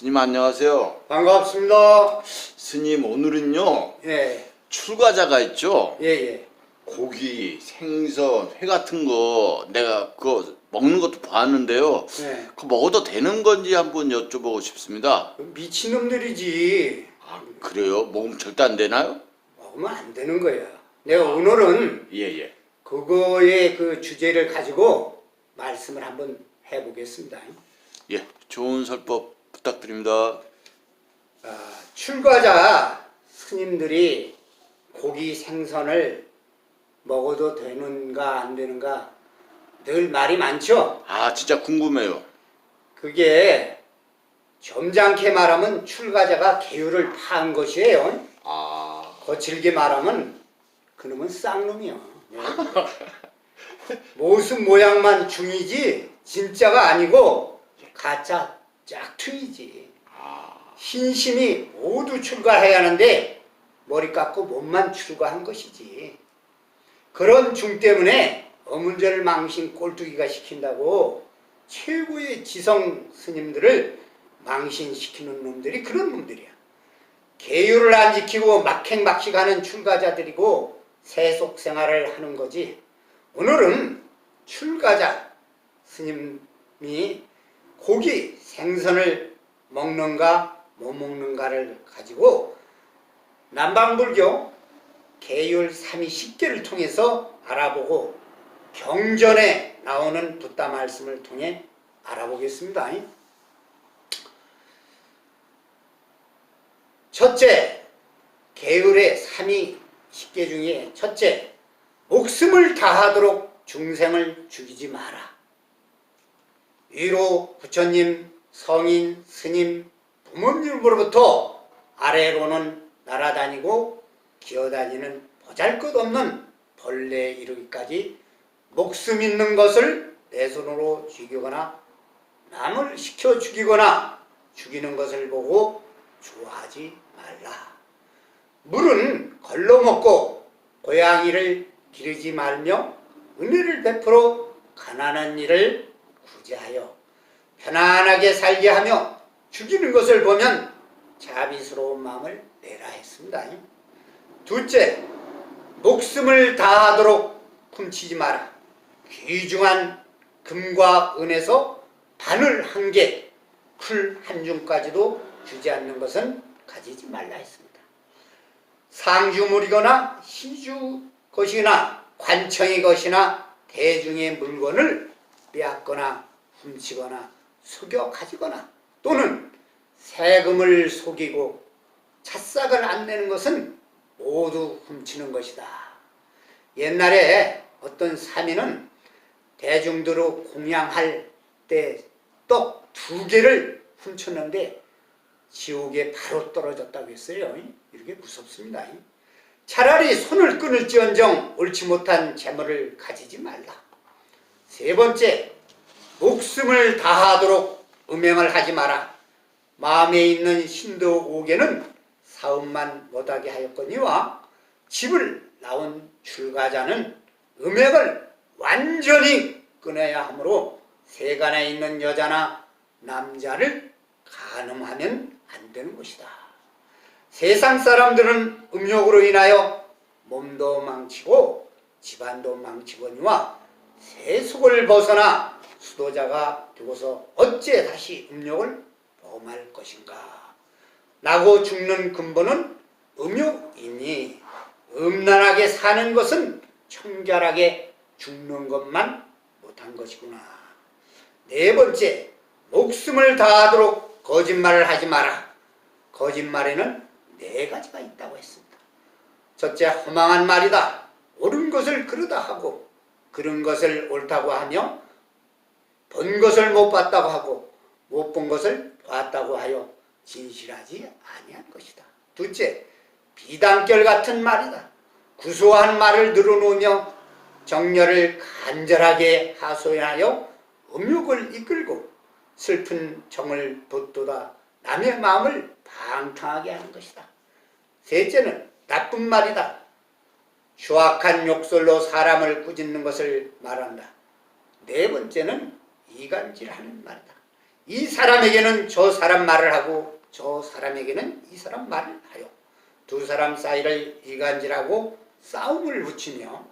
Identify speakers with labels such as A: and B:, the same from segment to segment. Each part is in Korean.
A: 스님 안녕하세요.
B: 반갑습니다.
A: 스님 오늘은요
B: 예,
A: 출가자가 있죠.
B: 예, 예.
A: 고기, 생선, 회 같은 거 내가 그거 먹는 것도 봤는데요.
B: 예.
A: 그거 먹어도 되는 건지 한번 여쭤보고 싶습니다.
B: 그 미친놈들이지.
A: 아 그래요? 먹으면 절대 안 되나요?
B: 먹으면 안 되는 거야. 내가 오늘은
A: 예 예.
B: 그거의 그 주제를 가지고 말씀을 한번 해보겠습니다.
A: 예. 좋은 설법 부탁드립니다.
B: 아, 출가자 스님들이 고기 생선을 먹어도 되는가 안 되는가 늘 말이 많죠.
A: 아 진짜 궁금해요.
B: 그게 점잖게 말하면 출가자가 계율을 파한 것이에요.
A: 아
B: 거칠게 말하면 그놈은 쌍놈이야. 모습 모양만 중이지 진짜가 아니고 가짜 짝퉁이지. 신심이 모두 출가해야 하는데 머리 깎고 몸만 출가한 것이지. 그런 중 때문에 어문제를 망신 꼴뚜기가 시킨다고 최고의 지성 스님들을 망신시키는 놈들이 그런 놈들이야. 계율을 안 지키고 막행막식하는 출가자들이고 세속 생활을 하는 거지. 오늘은 출가자 스님이 고기 생선을 먹는가 못 먹는가를 가지고 남방불교 계율 32식계를 통해서 알아보고 경전에 나오는 붓다 말씀을 통해 알아보겠습니다. 첫째, 계율의 32식계 중에 첫째, 목숨을 다하도록 중생을 죽이지 마라. 위로 부처님, 성인, 스님, 부모님으로부터 아래로는 날아다니고 기어다니는 보잘것없는 벌레에 이르기까지 목숨 있는 것을 내 손으로 죽이거나 남을 시켜 죽이거나 죽이는 것을 보고 좋아하지 말라. 물은 걸러 먹고 고양이를 기르지 말며 은혜를 베풀어 가난한 일을 구제하여 편안하게 살게 하며 죽이는 것을 보면 자비스러운 마음을 내라 했습니다. 둘째, 목숨을 다하도록 훔치지 마라. 귀중한 금과 은에서 바늘 한 개, 풀 한 줌까지도 주지 않는 것은 가지지 말라 했습니다. 상주물이거나 시주 것이나 관청의 것이나 대중의 물건을 빼앗거나 훔치거나 속여 가지거나 또는 세금을 속이고 찻싹을 안 내는 것은 모두 훔치는 것이다. 옛날에 어떤 사민은 대중들로 공양할 때 떡 두 개를 훔쳤는데 지옥에 바로 떨어졌다고 했어요. 이렇게 무섭습니다. 차라리 손을 끊을지언정 옳지 못한 재물을 가지지 말라. 세 번째, 목숨을 다하도록 음행을 하지 마라. 마음에 있는 신도 오개는 사업만 못하게 하였거니와 집을 나온 출가자는 음행을 완전히 끊어야 하므로 세간에 있는 여자나 남자를 간음하면 안 되는 것이다. 세상 사람들은 음욕으로 인하여 몸도 망치고 집안도 망치거니와 세속을 벗어나 수도자가 되고서 어째 다시 음욕을 범할 것인가? 나고 죽는 근본은 음욕이니 음란하게 사는 것은 청결하게 죽는 것만 못한 것이구나. 네 번째, 목숨을 다하도록 거짓말을 하지 마라. 거짓말에는 네 가지가 있다고 했습니다. 첫째, 허망한 말이다. 옳은 것을 그르다 하고, 그른 것을 옳다고 하며, 본 것을 못 봤다고 하고, 못 본 것을 봤다고 하여 진실하지 아니한 것이다. 둘째, 비단결 같은 말이다. 구수한 말을 늘어놓으며 정열을 간절하게 하소연하여 음욕을 이끌고 슬픈 정을 돋돋아 남의 마음을 방탕하게 하는 것이다. 셋째는 나쁜 말이다. 추악한 욕설로 사람을 꾸짖는 것을 말한다. 네 번째는 이간질하는 말이다. 이 사람에게는 저 사람 말을 하고 저 사람에게는 이 사람 말을 하여 두 사람 사이를 이간질하고 싸움을 붙이며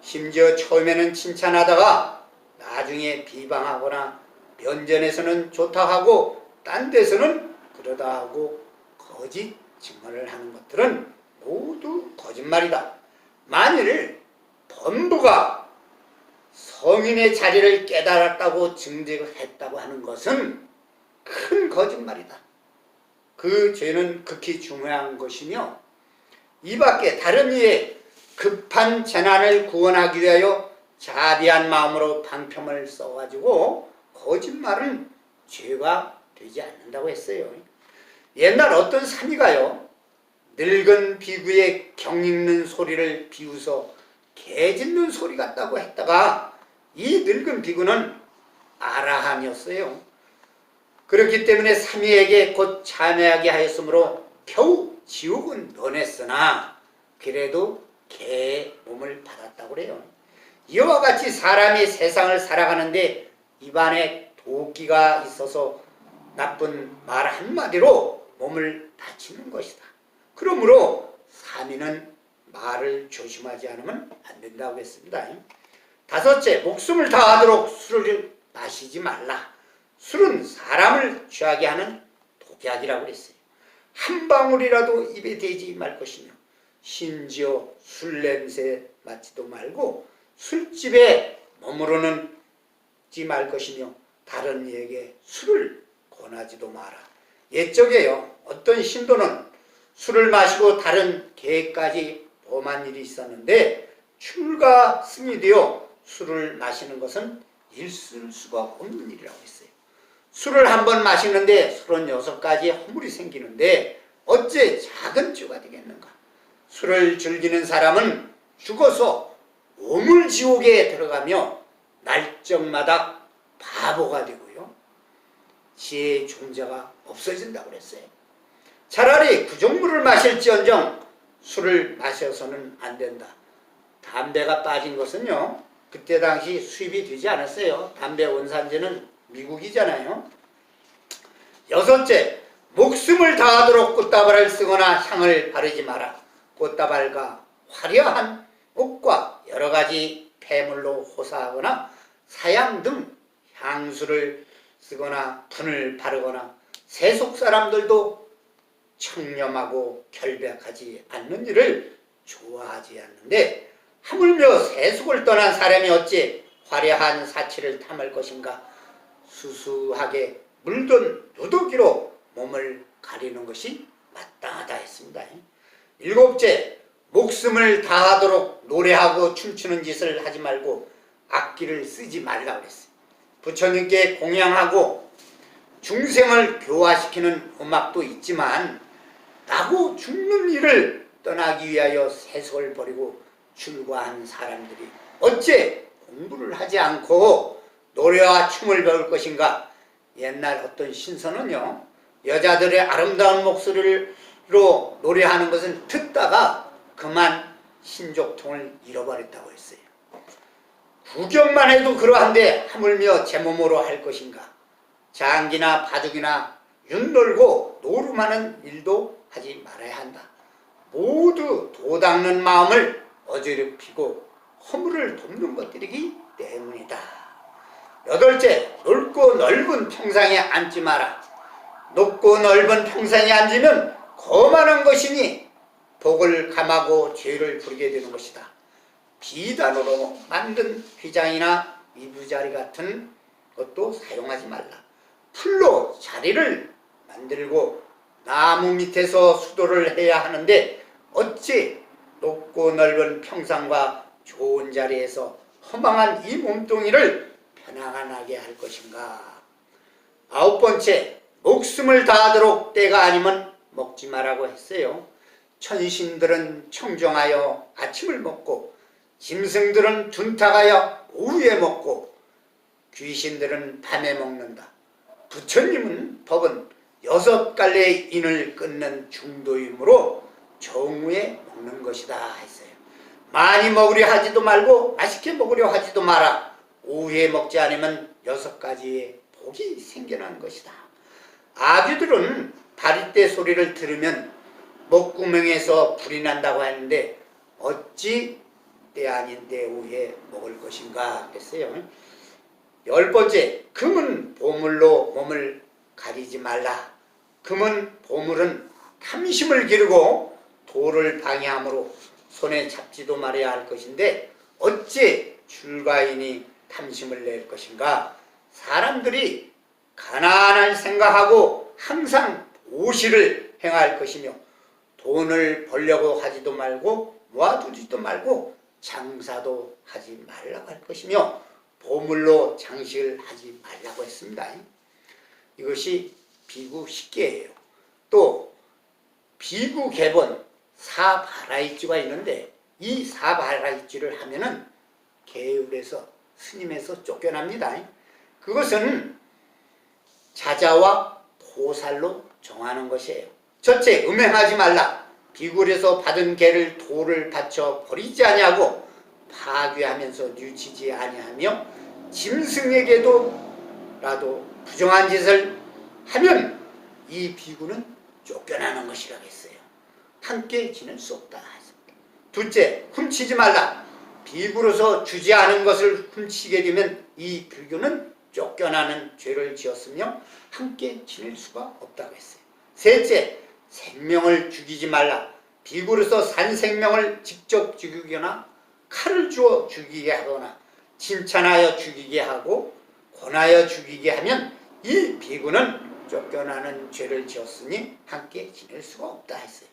B: 심지어 처음에는 칭찬하다가 나중에 비방하거나 면전에서는 좋다 하고 딴 데서는 그러다 하고 거짓 증언을 하는 것들은 모두 거짓말이다. 만일 범부가 성인의 자리를 깨달았다고 증득했다고 하는 것은 큰 거짓말이다. 그 죄는 극히 중요한 것이며 이 밖에 다른 이의 급한 재난을 구원하기 위하여 자비한 마음으로 방편을 써가지고 거짓말은 죄가 되지 않는다고 했어요. 옛날 어떤 사미가요 늙은 비구의 경 읽는 소리를 비웃어 개 짖는 소리 같다고 했다가 이 늙은 비구는 아라함이었어요. 그렇기 때문에 사미에게 곧 참회하게 하였으므로 겨우 지옥은 면했으나 그래도 개의 몸을 받았다고 그래요. 이와 같이 사람이 세상을 살아가는데 입안에 도끼가 있어서 나쁜 말 한마디로 몸을 다치는 것이다. 그러므로 사미는 말을 조심하지 않으면 안 된다고 했습니다. 다섯째, 목숨을 다하도록 술을 마시지 말라. 술은 사람을 취하게 하는 독약이라고 했어요. 한 방울이라도 입에 대지 말 것이며 심지어 술 냄새 맡지도 말고 술집에 머무르는 지 말 것이며 다른 이에게 술을 권하지도 마라. 옛적에요. 어떤 신도는 술을 마시고 다른 개까지 범한 일이 있었는데 출가 승이 되어 술을 마시는 것은 있을 수가 없는 일이라고 했어요. 술을 한 번 마시는데 36가지 허물이 생기는데 어째 작은 죄가 되겠는가? 술을 즐기는 사람은 죽어서 오물지옥에 들어가며 날적마다 바보가 되고요. 지혜의 존재가 없어진다고 그랬어요. 차라리 구정물을 마실지언정 술을 마셔서는 안 된다. 담배가 빠진 것은요. 그때 당시 수입이 되지 않았어요. 담배 원산지는 미국이잖아요. 여섯째, 목숨을 다하도록 꽃다발을 쓰거나 향을 바르지 마라. 꽃다발과 화려한 옷과 여러 가지 폐물로 호사하거나 사양 등 향수를 쓰거나 분을 바르거나 세속 사람들도 청렴하고 결백하지 않는 일을 좋아하지 않는데 하물며 세속을 떠난 사람이 어찌 화려한 사치를 탐할 것인가 수수하게 물든 누더기로 몸을 가리는 것이 마땅하다 했습니다. 일곱째, 목숨을 다하도록 노래하고 춤추는 짓을 하지 말고 악기를 쓰지 말라 그랬어요. 부처님께 공양하고 중생을 교화시키는 음악도 있지만 나고 죽는 일을 떠나기 위하여 세속을 버리고 출가한 사람들이 어째 공부를 하지 않고 노래와 춤을 배울 것인가? 옛날 어떤 신선은요 여자들의 아름다운 목소리로 노래하는 것은 듣다가 그만 신족통을 잃어버렸다고 했어요. 구경만 해도 그러한데 하물며 제 몸으로 할 것인가? 장기나 바둑이나 윤놀고 노름하는 일도 하지 말아야 한다. 모두 도닦는 마음을 어지럽히고 허물을 돕는 것들이기 때문이다. 여덟째, 넓고 넓은 평상에 앉지 마라. 높고 넓은 평상에 앉으면 거만한 것이니 복을 감하고 죄를 부르게 되는 것이다. 비단으로 만든 휘장이나 이부자리 같은 것도 사용하지 말라. 풀로 자리를 만들고 나무 밑에서 수도를 해야 하는데 어찌 높고 넓은 평상과 좋은 자리에서 허망한 이 몸뚱이를 편안하게 할 것인가? 아홉 번째, 목숨을 다하도록 때가 아니면 먹지 말라고 했어요. 천신들은 청정하여 아침을 먹고 짐승들은 둔탁하여 오후에 먹고 귀신들은 밤에 먹는다. 부처님은 법은 여섯 갈래의 인을 끊는 중도이므로 정후에 먹는 것이다 했어요. 많이 먹으려 하지도 말고 맛있게 먹으려 하지도 마라. 오후에 먹지 않으면 여섯 가지의 복이 생겨난 것이다. 아귀들은 바리떼 소리를 들으면 목구멍에서 불이 난다고 하는데 어찌 때 아닌 때 후에 먹을 것인가 했어요. 열 번째, 금은 보물로 몸을 가리지 말라. 금은 보물은 탐심을 기르고 도를 방해함으로 손에 잡지도 말아야 할 것인데 어째 출가인이 탐심을 낼 것인가? 사람들이 가난할 생각하고 항상 오시를 행할 것이며 돈을 벌려고 하지도 말고 모아두지도 말고 장사도 하지 말라고 할 것이며 보물로 장식을 하지 말라고 했습니다. 이것이 비구 식계예요. 또 비구 개본 사바라이주가 있는데 이 사바라이주를 하면은 계율에서 스님에서 쫓겨납니다. 그것은 자자와 보살로 정하는 것이에요. 첫째, 음행하지 말라. 비굴에서 받은 개를 돌을 바쳐 버리지 아니하고 파괴하면서 뉘치지 아니하며 짐승에게도 라도 부정한 짓을 하면 이 비구는 쫓겨나는 것이라고 했어요. 함께 지낼 수 없다. 둘째, 훔치지 말라. 비구로서 주지 않은 것을 훔치게 되면 이 비구는 쫓겨나는 죄를 지었으며 함께 지낼 수가 없다고 했어요. 셋째, 생명을 죽이지 말라. 비굴로서 산 생명을 직접 죽이거나 칼을 주어 죽이게 하거나 칭찬하여 죽이게 하고 권하여 죽이게 하면 이 비구는 쫓겨나는 죄를 지었으니 함께 지낼 수가 없다 했어요.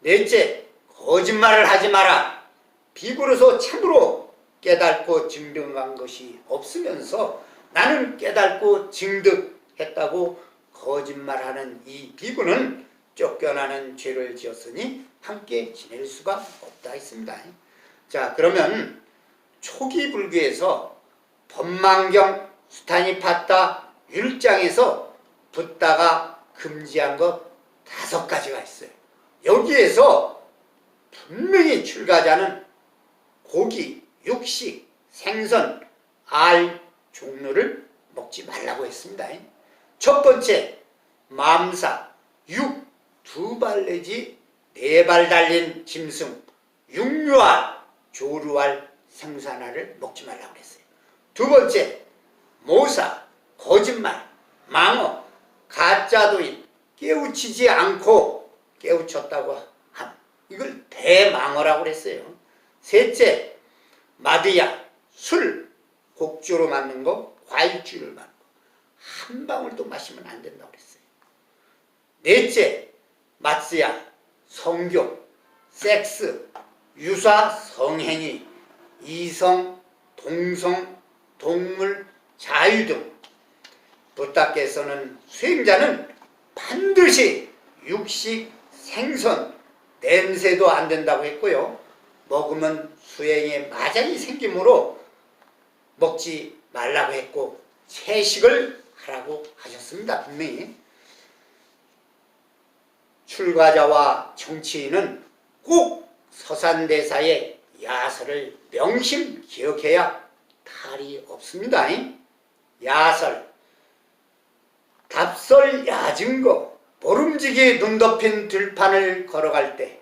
B: 넷째, 거짓말을 하지 마라. 비굴로서 참으로 깨닫고 증득한 것이 없으면서 나는 깨닫고 증득했다고 거짓말하는 이 비구는 쫓겨나는 죄를 지었으니 함께 지낼 수가 없다 했습니다. 자 그러면 초기 불교에서 법망경 수타니파타 율장에서 붓다가 금지한 것 다섯 가지가 있어요. 여기에서 분명히 출가자는 고기, 육식, 생선, 알 종류를 먹지 말라고 했습니다. 첫 번째, 맘사, 육, 두 발 내지 네 발 달린 짐승, 육류알, 조류알, 생산알을 먹지 말라고 했어요. 두 번째, 모사, 거짓말, 망어, 가짜도인, 깨우치지 않고 깨우쳤다고 함. 이걸 대망어라고 그랬어요. 셋째, 마드야, 술, 곡주로 맞는 거, 과일주를 맞는 거. 한 방울도 마시면 안 된다고 그랬어요. 넷째, 마스야, 성교, 섹스, 유사, 성행위, 이성, 동성, 동물, 자유 등 부탁께서는 수행자는 반드시 육식, 생선, 냄새도 안 된다고 했고요. 먹으면 수행에 마장이 생기므로 먹지 말라고 했고 채식을 하라고 하셨습니다. 분명히. 출가자와 정치인은 꼭 서산대사의 야설을 명심 기억해야 탈이 없습니다. 야설, 답설 야증거, 보름지기 눈 덮인 들판을 걸어갈 때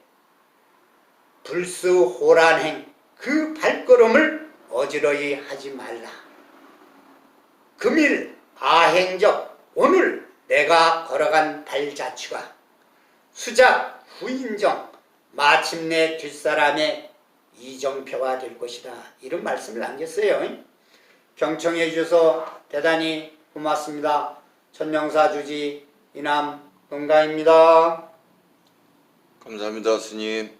B: 불수 호란행 그 발걸음을 어지러이 하지 말라. 금일 아행적 오늘 내가 걸어간 발자취가 수작 후인정 마침내 뒷사람의 이정표가 될 것이다. 이런 말씀을 남겼어요. 경청해 주셔서 대단히 고맙습니다. 천명사 주지 이남 은가입니다.
A: 감사합니다, 스님.